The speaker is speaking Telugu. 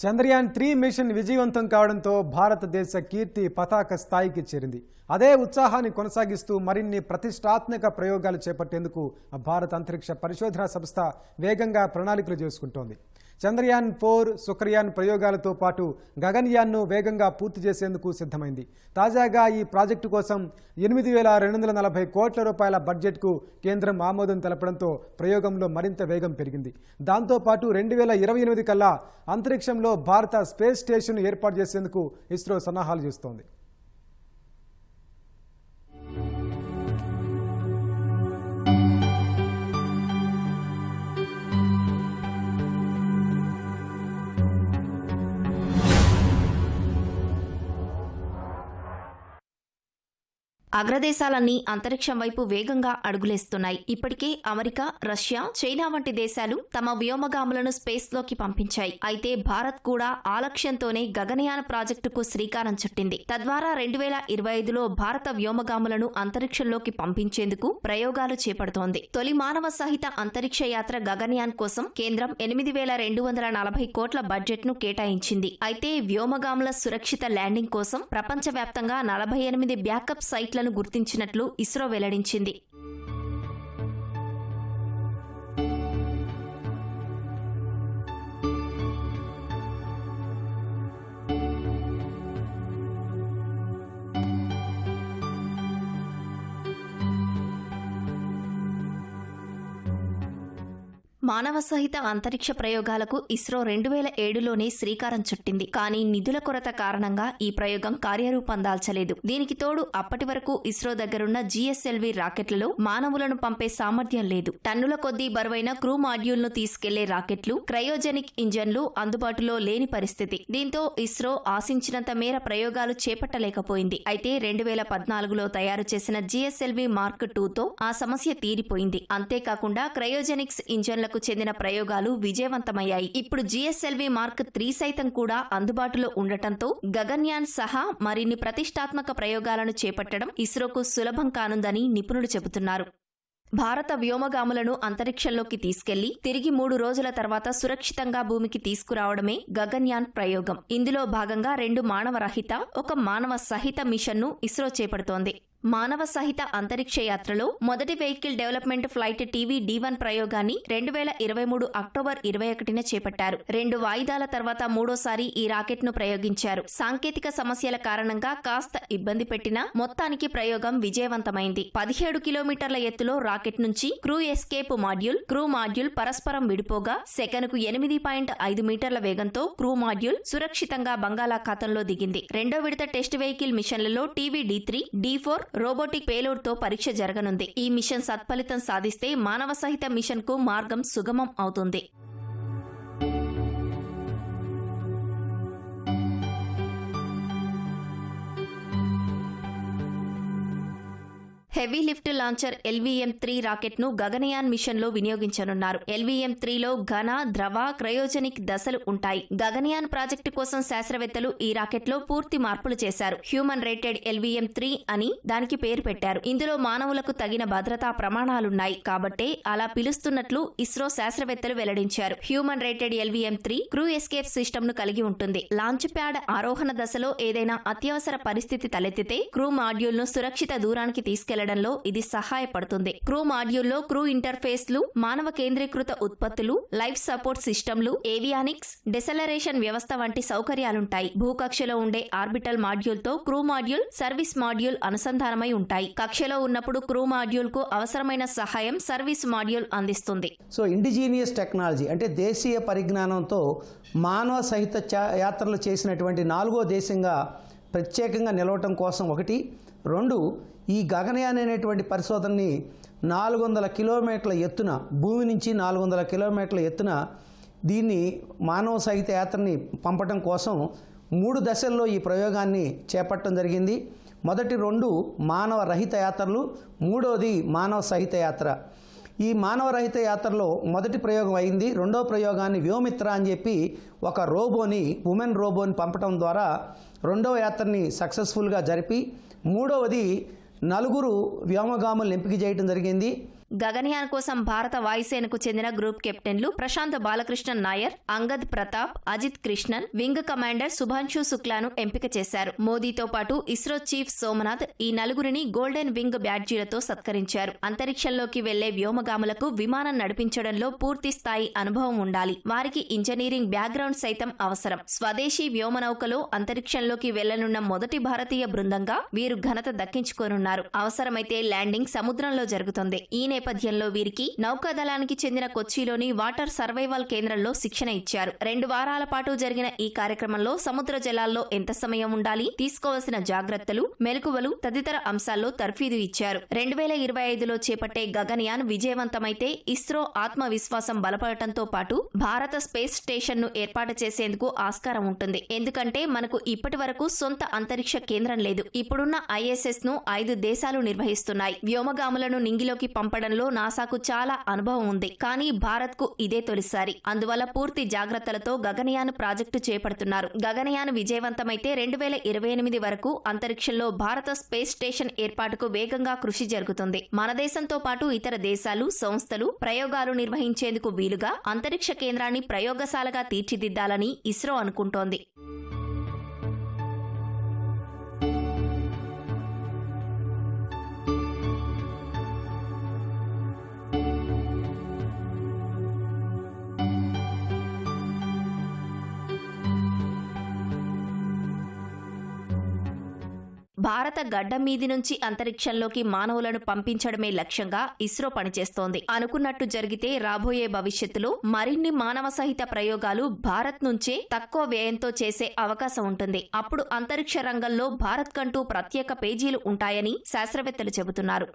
చంద్రయాన్ త్రీ మిషన్ విజయవంతం కావడంతో భారతదేశ కీర్తి పతాక స్థాయికి చేరింది. అదే ఉత్సాహాన్ని కొనసాగిస్తూ మరిన్ని ప్రతిష్టాత్మక ప్రయోగాలు చేపట్టేందుకు భారత అంతరిక్ష పరిశోధన సంస్థ వేగంగా ప్రణాళికలు చేసుకుంటోంది. చంద్రయాన్ ఫోర్ శుక్రయాన్ ప్రయోగాలతో పాటు గగన్యాన్ను వేగంగా పూర్తి చేసేందుకు సిద్ధమైంది. తాజాగా ఈ ప్రాజెక్టు కోసం ఎనిమిది వేల రెండు వందల నలభై కోట్ల రూపాయల బడ్జెట్కు కేంద్రం ఆమోదం తెలపడంతో ప్రయోగంలో మరింత వేగం పెరిగింది. దాంతోపాటు రెండు వేల ఇరవై ఎనిమిది కల్లా అంతరిక్షంలో భారత స్పేస్ స్టేషన్ ఏర్పాటు చేసేందుకు ఇస్రో సన్నాహాలు చేస్తోంది. అగ్రదేశాలన్నీ అంతరిక్షం వైపు వేగంగా అడుగులేస్తున్నాయి. ఇప్పటికే అమెరికా రష్యా చైనా వంటి దేశాలు తమ వ్యోమగాములను స్పేస్లోకి పంపించాయి. అయితే భారత్ కూడా ఆలక్ష్యంతోనే గగనయాన ప్రాజెక్టుకు శ్రీకారం చుట్టింది. తద్వారా రెండు వేల ఇరవై ఐదులో భారత వ్యోమగాములను అంతరిక్షంలోకి పంపించేందుకు ప్రయోగాలు చేపడుతోంది. తొలి మానవ సహిత అంతరిక్ష యాత్ర గగనయాన్ కోసం కేంద్రం ఎనిమిది వేల రెండు వందల నలభై కోట్ల బడ్జెట్ను కేటాయించింది. అయితే వ్యోమగాముల సురక్షిత ల్యాండింగ్ కోసం ప్రపంచవ్యాప్తంగా నలభై ఎనిమిది బ్యాకప్ సైట్ల సైట్లను గుర్తించినట్లు ఇస్రో వెల్లడించింది. మానవ సహిత అంతరిక్ష ప్రయోగాలకు ఇస్రో రెండు వేల ఏడులోనే శ్రీకారం చుట్టింది. కానీ నిధుల కొరత కారణంగా ఈ ప్రయోగం కార్యరూపం దాల్చలేదు. దీనికి తోడు అప్పటి వరకు ఇస్రో దగ్గరున్న జిఎస్ఎల్వి రాకెట్లలో మానవులను పంపే సామర్థ్యం లేదు. టన్నుల కొద్దీ బరువైన క్రూ మాడ్యూల్ను తీసుకెళ్ళే రాకెట్లు క్రయోజెనిక్ ఇంజన్లు అందుబాటులో లేని పరిస్థితి. దీంతో ఇస్రో ఆశించినంత మేర ప్రయోగాలు చేపట్టలేకపోయింది. అయితే రెండు వేల పద్నాలుగులో తయారు చేసిన జిఎస్ఎల్వి మార్క్ టూతో ఆ సమస్య తీరిపోయింది. అంతేకాకుండా క్రయోజెనిక్స్ ఇంజన్లకు చెందిన ప్రయోగాలు విజయవంతమయ్యాయి. ఇప్పుడు జిఎస్ఎల్వి మార్క్ త్రీ సైతం కూడా అందుబాటులో ఉండటంతో గగన్యాన్ సహా మరిన్ని ప్రతిష్టాత్మక ప్రయోగాలను చేపట్టడం ఇస్రోకు సులభం కానుందని నిపుణులు చెబుతున్నారు. భారత వ్యోమగాములను అంతరిక్షంలోకి తీసుకెళ్ళి తిరిగి మూడు రోజుల తర్వాత సురక్షితంగా భూమికి తీసుకురావడమే గగన్యాన్ ప్రయోగం. ఇందులో భాగంగా రెండు మానవరహిత ఒక మానవ సహిత మిషన్ను ఇస్రో చేపడుతోంది. మానవ సహిత అంతరిక్ష యాత్రలో మొదటి vehicle development flight TV D one ప్రయోగాన్ని రెండు వేల ఇరవై మూడు అక్టోబర్ ఇరవై ఒకటిన చేపట్టారు. రెండు వాయిదాల తర్వాత మూడోసారి ఈ రాకెట్ను ప్రయోగించారు. సాంకేతిక సమస్యల కారణంగా కాస్త ఇబ్బంది పెట్టినా మొత్తానికి ప్రయోగం విజయవంతమైంది. పదిహేడు కిలోమీటర్ల ఎత్తులో రాకెట్ నుంచి crew escape module crew module పరస్పరం విడిపోగా సెకనుకు ఎనిమిది పాయింట్ ఐదు మీటర్ల వేగంతో క్రూ మాడ్యూల్ సురక్షితంగా బంగాళాఖాతంలో దిగింది. రెండో విడత టెస్ట్ వెహికల్ మిషన్లలో TV D three D four robotic పేలోడ్తో పరీక్ష జరగనుంది. ఈ మిషన్ సత్ఫలితం సాధిస్తే మానవ సహిత మిషన్కు మార్గం సుగమం అవుతుంది. Heavy lift launcher LVM three రాకెట్ను Gaganyaan మిషన్లో వినియోగించనున్నారు. ఎల్వీఎం త్రీలో ఘన ద్రవ క్రయోజనిక్ దశలు ఉంటాయి. గగనయాన్ ప్రాజెక్టు కోసం శాస్త్రవేత్తలు ఈ రాకెట్లో పూర్తి మార్పులు చేశారు. హ్యూమన్ రేటెడ్ ఎల్వీఎం త్రీ అని దానికి పేరు పెట్టారు. ఇందులో మానవులకు తగిన భద్రతా ప్రమాణాలున్నాయి. కాబట్టే అలా పిలుస్తున్నట్లు ఇస్రో శాస్త్రవేత్తలు వెల్లడించారు. Human rated LVM three crew escape సిస్టమ్ను కలిగి ఉంటుంది. లాంచ్ ప్యాడ్ ఆరోహణ దశలో ఏదైనా అత్యవసర పరిస్థితి తలెత్తితే క్రూ మాడ్యూల్ను సురక్షిత దూరానికి తీసుకెళ్ళడంలో ఇది సహాయపడుతుంది. క్రూ మాడ్యూల్లో క్రూ ఇంటర్ఫేస్లు మానవ కేంద్రీకృత ఉత్పత్తులు లైఫ్ సపోర్ట్ సిస్టమ్లు ఏవియానిక్స్ డెసలరేషన్ వ్యవస్థ వంటి సౌకర్యాలుంటాయి. భూకక్షలో ఉండే ఆర్బిటల్ మాడ్యూల్తో క్రూ మాడ్యూల్ సర్వీస్ మాడ్యూల్ అనుసంధానమై ఉంటాయి. కక్షలో ఉన్నప్పుడు క్రూ మాడ్యూల్కు అవసరమైన సహాయం సర్వీస్ మాడ్యూల్ అందిస్తుంది. సో ఇండిజీనియస్ టెక్నాలజీ అంటే దేశీయ పరిజ్ఞానంతో మానవ సహిత యాత్రలు చేసినటువంటి నాలుగో దేశంగా ప్రత్యేకంగా నిలవటం కోసం ఒకటి. రెండు ఈ గగనయాన్ అనేటువంటి పరిశోధనని నాలుగు వందల కిలోమీటర్ల ఎత్తున భూమి నుంచి నాలుగు వందల కిలోమీటర్ల ఎత్తున దీన్ని మానవ సహిత యాత్రని పంపటం కోసం మూడు దశల్లో ఈ ప్రయోగాన్ని చేపట్టడం జరిగింది. మొదటి రెండు మానవ రహిత యాత్రలు మూడోది మానవ సహిత యాత్ర. ఈ మానవరహిత యాత్రలో మొదటి ప్రయోగం అయింది. రెండో ప్రయోగాన్ని వ్యోమిత్ర అని చెప్పి ఒక రోబోని ఉమెన్ రోబోని పంపటం ద్వారా రెండవ యాత్రని సక్సెస్ఫుల్గా జరిపి మూడవది నలుగురు వ్యోమగాములను ఎంపిక చేయడం జరిగింది. గగన్యాన్ కోసం భారత వాయుసేనకు చెందిన గ్రూప్ కెప్టెన్లు ప్రశాంత్ బాలకృష్ణన్ నాయర్ అంగద్ ప్రతాప్ అజిత్ కృష్ణన్ వింగ్ కమాండర్ శుభాంశు శుక్లాను ఎంపిక చేశారు. మోదీతో పాటు ఇస్రో చీఫ్ సోమనాథ్ ఈ నలుగురిని గోల్డెన్ వింగ్ బ్యాడ్జీలతో సత్కరించారు. అంతరిక్షంలోకి వెళ్ళే వ్యోమగాములకు విమానం నడిపించడంలో పూర్తి స్థాయి అనుభవం ఉండాలి. వారికి ఇంజనీరింగ్ బ్యాక్గ్రౌండ్ సైతం అవసరం. స్వదేశీ వ్యోమనౌకలో అంతరిక్షంలోకి వెళ్ళనున్న మొదటి భారతీయ బృందంగా వీరు ఘనత దక్కించుకోనున్నారు. అవసరమైతే ల్యాండింగ్ సముద్రంలో జరుగుతుంది. ఈ నేపథ్యంలో వీరికి నౌకాదళానికి చెందిన కొచ్చిలోని వాటర్ సర్వైవల్ కేంద్రంలో శిక్షణ ఇచ్చారు. రెండు వారాల పాటు జరిగిన ఈ కార్యక్రమంలో సముద్ర జలాల్లో ఎంత సమయం ఉండాలి తీసుకోవాల్సిన జాగ్రత్తలు మెలకువలు తదితర అంశాల్లో తర్ఫీదు ఇచ్చారు. రెండు వేల ఇరవై ఐదులో చేపట్టే గగన్యాన్ విజయవంతమైతే ఇస్రో ఆత్మవిశ్వాసం బలపడటంతో పాటు భారత స్పేస్ స్టేషన్ను ఏర్పాటు చేసేందుకు ఆస్కారం ఉంటుంది. ఎందుకంటే మనకు ఇప్పటి వరకు సొంత అంతరిక్ష కేంద్రం లేదు. ఇప్పుడున్న ఐఎస్ఎస్ను ఐదు దేశాలు నిర్వహిస్తున్నాయి. వ్యోమగాములను నింగిలోకి పంపడం చేయడంలో నాసాకు చాలా అనుభవం ఉంది. కానీ భారత్కు ఇదే తొలిసారి. అందువల్ల పూర్తి జాగ్రత్తలతో గగనయాన్ ప్రాజెక్టు చేపడుతున్నారు. గగనయాన్ విజయవంతమైతే రెండు వేల ఇరవై ఎనిమిది వరకు అంతరిక్షంలో భారత స్పేస్ స్టేషన్ ఏర్పాటుకు వేగంగా కృషి జరుగుతుంది. మన దేశంతో పాటు ఇతర దేశాలు సంస్థలు ప్రయోగాలు నిర్వహించేందుకు వీలుగా అంతరిక్ష కేంద్రాన్ని ప్రయోగశాలగా తీర్చిదిద్దాలని ఇస్రో అనుకుంటోంది. భారత గడ్డ మీది నుంచి అంతరిక్షంలోకి మానవులను పంపించడమే లక్ష్యంగా ఇస్రో పనిచేస్తోంది. అనుకున్నట్టు జరిగితే రాబోయే భవిష్యత్తులో మరిన్ని మానవ సహిత ప్రయోగాలు భారత్ నుంచే తక్కువ వ్యయంతో చేసే అవకాశం ఉంటుంది. అప్పుడు అంతరిక్ష రంగంలో భారత్ కంటూ ప్రత్యేక పేజీలు ఉంటాయని శాస్త్రవేత్తలు చెబుతున్నారు.